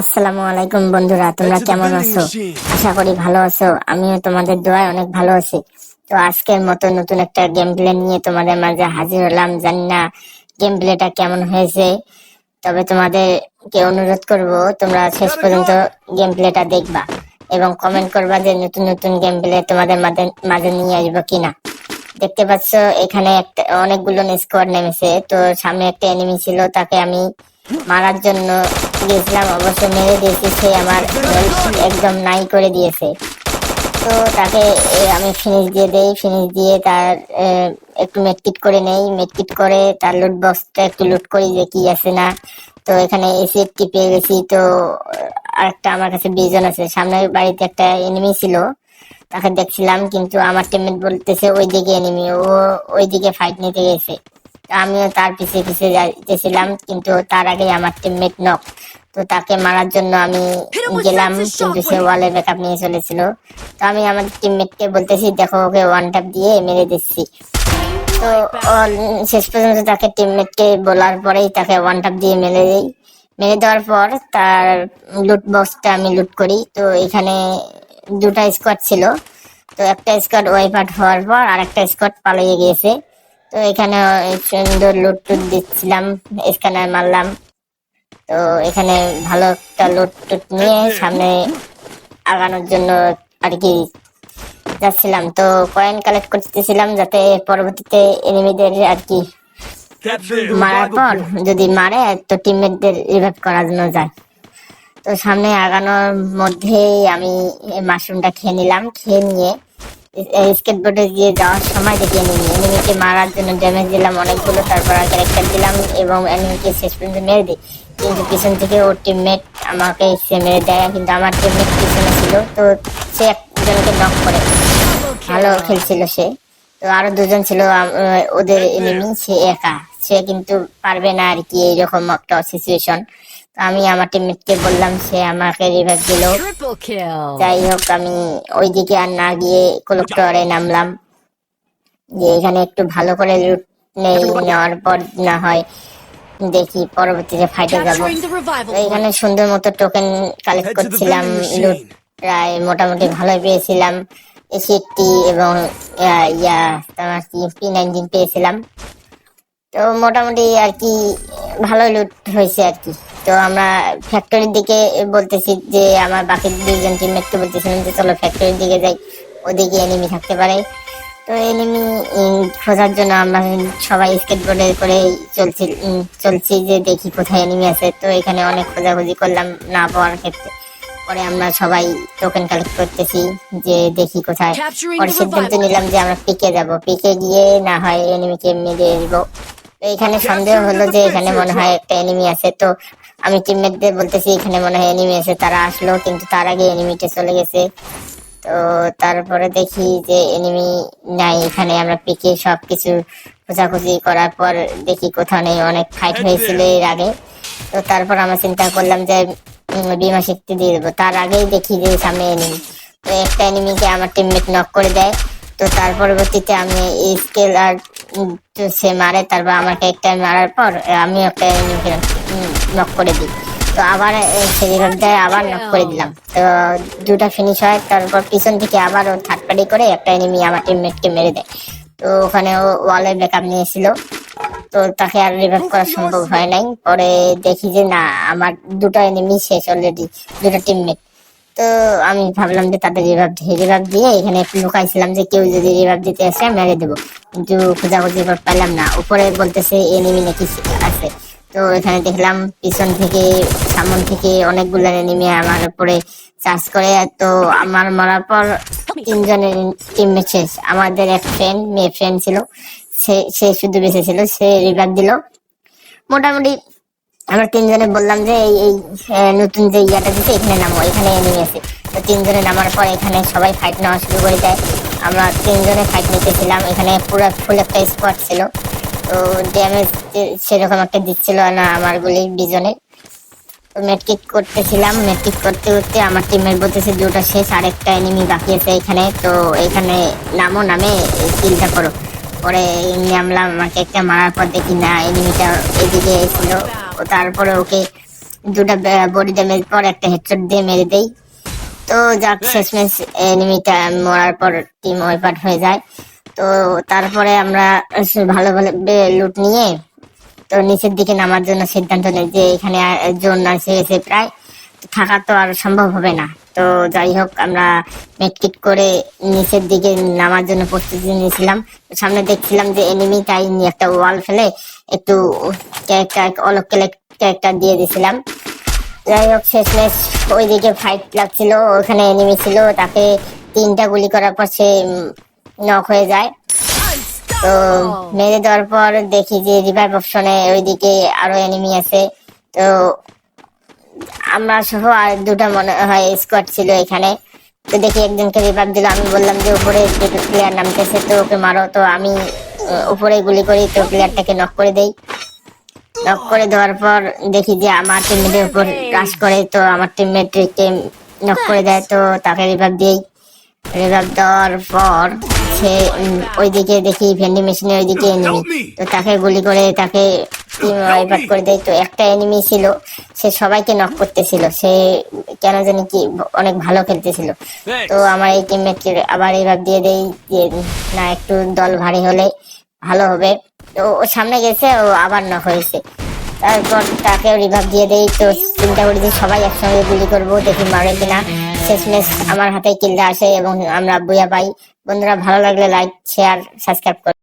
আসসালামু আলাইকুম বন্ধুরা তোমরা কেমন আছো? আশা করি ভালো আছো। আমিও তোমাদের দোয়ায় অনেক ভালো আছি। তো আজকের মতো নতুন একটা গেম প্লে নিয়ে তোমাদের মাঝে হাজির হলাম। জানি না গেম প্লেটা কেমন হয়েছে তবে তোমাদেরকে অনুরোধ করব তোমরা শেষ পর্যন্ত গেম প্লেটা দেখবা এবং কমেন্ট করবা যে নতুন নতুন গেম প্লে তোমাদের মাঝে মাঝে নিয়ে আসব কিনা। দেখতে পাচ্ছ এখানে একটা অনেকগুলো স্কোয়াড নেমেছে। তো সামনে একটা এনিমি ছিল তাকে আমি মারার জন্য গিয়েছিলাম অবশ্য মেরে দিয়েছি, সে আমার একদম নাই করে দিয়েছে। তো তাকে আমি ফিনিশ দিয়ে দেই ফিনিশ দিয়ে তার একটু মেটকিট করে নেই মেটকিট করে তার লুট বক্সটা একটু লুট করি যে কি আছে না। তো এখানে এসি একটি পেয়ে গেছি, তো আরেকটা আমার কাছে বিজন আছে। সামনের বাড়িতে একটা এনিমি ছিল, তাকে দেখছিলাম, কিন্তু আমার টিমমেট বলতেছে ওই দিকে এনিমি ও ওই দিকে ফাইট নিতে গেছে। আমিও তার পিছে পিছে যাইতেছিলাম কিন্তু তার আগে আমার টিমমেট নক তো তাকে মারার জন্য আমি গেলাম কিন্তু সে ওয়ালে ব্যাকআপ নিয়ে চলেছিল। তো আমি আমার টিমমেটকে বলতেছি দেখো ওকে ওয়ান ট্যাপ দিয়ে মেরে দিচ্ছি। তো শেষ পর্যন্ত তাকে টিমমেটকে বলার পরেই তাকে ওয়ান ট্যাপ দিয়ে মেরে দেই। মেরে দেওয়ার পর তার লুট বক্সটা আমি লুট করি। তো এখানে দুটা স্কোয়াড ছিল। তো একটা স্কোয়াড ওয়াইপ আউট হওয়ার পর আর একটা স্কোয়াড পালিয়ে গিয়েছে। তো এখানে সুন্দর লুট টুট দিচ্ছিলাম স্ক্যানার মারলাম। তো এখানে ভালো একটা লুট টুট নিয়ে সামনে আগানোর জন্য আর কি যাচ্ছিলাম। তো কয়েন কালেক্ট করতেছিলাম যাতে পরবর্তীতে এনিমিদের আর কি মারার পর যদি মারে, তো টিমমেটদের রিভাইভ করানো যায়। তো সামনে আগানোর মধ্যেই আমি মাশরুমটা খেয়ে নিলাম, খেয়ে নিয়ে স্কেটবোর্ডে গিয়ে যাওয়ার সময় দেখি এনিমি এনিমিকে মারার জন্য ড্যামেজ দিলাম অনেকগুলো, তারপর ক্যারেক্টার দিলাম এবং এনিমিকে শেষ পর্যন্ত মেরে দিই। কিন্তু পিছন থেকে ওর টিমমেট আমাকে সে মেরে দেয়, কিন্তু আমার টিমমেট পিছনে ছিল, তো সে একজনকে নক করে। ভালো খেলছিল সে। তো আরও দুজন ছিল ওদের এনিমি সে একা। সে কিন্তু পারবে না আর কি, এইরকম একটা সিচুয়েশন আমি আমার টিমমেটকে বললাম সে আমাকে রিভাইভ দিল। যাই হোক আমি ওইদিকে আর না গিয়ে কলেক্টরে নামলাম। যে এখানে একটু ভালো করে লুট নেই নেওয়ার পর না হয় দেখি পরবর্তীতে ফাইটে যাব। এখানে সুন্দর মতো টোকেন কালেক্ট করছিলাম লুট প্রায় মোটামুটি ভালোই পেয়েছিলাম। এসিটি এবং ইয়া, ইয়া তোমার কি পি নাইনটিন পেয়েছিলাম। তো মোটামুটি আর কি ভালো লুট হয়েছে আর কি। তো আমরা ফ্যাক্টরির দিকে বলতেছি যে আমার বাকি দুইজন টিমমেটকে বলতেছিলাম যে চলো ফ্যাক্টরির দিকে যাই। ওদিকে এনিমি থাকতে পারে। তো এনিমি খোঁজার জন্য আমরা সবাই স্কেটবোর্ডে করে চলছি চলছি যে দেখি কোথায় এনিমি আছে। তো এখানে অনেক খোঁজাখুঁজি করলাম না পাওয়ার ক্ষেত্রে। পরে আমরা সবাই টোকেন কালেক্ট করতেছি যে দেখি কোথায়। পরে সিদ্ধান্ত নিলাম যে আমরা পিকে যাব। পিকে গিয়ে না হয় এনিমিকে মেরে দিব। এখানে সন্দেহ হলো যে এখানে মনে হয় একটা এনিমি আছে। তো আমি টিমমেটদের বলতেছি এখানে মনে হয় এনিমি আছে। তারা আসলো কিন্তু তার আগে এনিমিটা চলে গেছে। তো তারপরে দেখি যে এনিমি নাই এখানে। আমরা পিকে সবকিছু খোঁজাখুঁজি করার পর দেখি কোথাও নেই। অনেক ফাইট হয়েছিল এর আগে। তো তারপর আমরা চিন্তা করলাম যে বিমা শক্তি দিয়ে দেবো। তার আগেই দেখি যে সামনে এনিমি তো একটা এনিমিকে আমার টিমমেট নক করে দেয়। তো তার পরবর্তীতে আমি স্কেল আর তো সে মারে, তারপর আমাকে একটা মারার পর আমি এনিমিকে নক করে দিই। তো আবার সেরিভার আবার নক করে দিলাম। তো দুটা ফিনিশ হয়, তারপর পিছন থেকে আবার ও থার্ড পার্টি করে একটা এনিমি আমার টিমমেটকে মেরে দেয়। তো ওখানে ও ওয়ালে ব্যাকআপ নিয়েছিল। তো তাকে আর রিভাইভ করা সম্ভব হয় নাই। পরে দেখি যে না, আমার দুটো এনিমি শেষ অলরেডি দুটো টিমমেট তো আমি ভাবলাম যে তাদের রিভাইভ রিভাইভ দিয়ে এখানে একটু লুকাইছিলাম যে কেউ যদি রিভাইভ দিতে আসে মেরে দেবো। কিন্তু খোঁজাখুঁজি করে পেলাম না। উপরে বলতেছে এনিমি নাকি আছে। তো এখানে দেখলাম পিছন থেকে, সামন থেকে অনেকগুলো এনিমি আমার উপরে চার্জ করে। তো আমার মারার পর তিনজনের টিমমেট শেষ। আমাদের এক ফ্রেন্ড মেয়ে ফ্রেন্ড ছিল। সে সে শুধু বেঁচে ছিল, সে রিভাইভ দিল। মোটামুটি আমরা তিনজনে বললাম যে এই নতুন যে ইয়াটা দিতে এখানে নামো, এখানে এনিমি আছে। তো তিনজনে নামার পর এখানে সবাই ফাইট নেওয়া শুরু করে দেয়। আমরা তিনজনে ফাইট নিতেছিলাম, এখানে পুরো ফুল একটা স্পট ছিল। তো ড্যামেজ সেরকম একটা দিচ্ছিল না আমার গুলি বিজনে তো মেট্রিক করতেছিলাম মেট্রিক করতে করতে আমার টিমের বলতেছে, দুটো শেষ, আরেকটা এনিমি বাকি আছে এখানে। তো এখানে নামো, নামে কিলটা করো। পরে নামলাম, আমাকে একটা মারার পর দেখি না এনিমিটা এদিকে এসেছিল তারপরে ওকে দুটা বডি ড্যামেজ পর একটা হেডশট দিয়ে মেরে দেই। তো যাক শেষমেশ এনিমিটা মরার পর টিম ওয়াইপার হয়ে যায়। তো তারপরে আমরা ভালো ভালো লুট নিয়ে তো নিচের দিকে নামার জন্য সিদ্ধান্ত নেই যে এখানে জোন আসে গেছে প্রায় থাকা তো আর সম্ভব হবে না। তো যাই হোক আমরা মেটকিট করে নিচের দিকে নামার জন্য প্রস্তুতি নিয়েছিলাম। সামনে দেখছিলাম যে এনিমি তাই নিয়ে একটা ওয়াল ফেলে একটু ক্যারেক্টার অলক ক্যারেক্টার দিয়ে দিছিলাম। যাই হোক, শেষমেশ ওইদিকে ফাইট লাগছিল, ওখানে এনিমি ছিল, তাকে তিনটা গুলি করার পর সে নক হয়ে যায়। তো মেরে দেওয়ার পর দেখি যে রিভাইভ অপশনে ওইদিকে আরও এনিমি আছে। তো আমরা সহ আর দুটা মনে হয় স্কোয়াড ছিল এখানে। তো দেখি একজনকে রিভাইভ দিল। আমি বললাম যে, উপরে প্লেয়ার নামতেছে, তো ওকে মারো। তো আমি উপরে গুলি করি তো প্লেয়ারটাকে নক করে দেই। নক করে দেওয়ার পর দেখি যে আমার টিমমেটের উপর ক্রাশ করে তো আমার টিমমেটকে নক করে দেয় তো তাকে রিভাইভ দিই রিভাইভ দেওয়ার পর সে ওইদিকে দেখি ভেন্ডি মেশিনে ওইদিকে এনিমি তো তাকে গুলি করে তাকে টিম ওয়াইপ করে দেয় তো একটা এনিমি ছিল সে সবাইকে নক করতেছিল সে কেন জানি কি অনেক ভালো খেলতেছিল। তো আমার এই টিমমেটকে আবার এইভাবে দিয়ে দেই যে না একটু দল ভারী হলে ভালো হবে। তো ও সামনে গেছে, ও আবার নক হয়েছে। তারপর তাকে রিভাব দিয়ে দেই। তো চিন্তা করি যে সবাই একসঙ্গে গুলি করব, দেখি মারে কিনা। শেষমেশ আমার হাতে কিলটা আসে এবং আমরা বুয়া পাই। বন্ধুরা, ভালো লাগলে লাইক শেয়ার সাবস্ক্রাইব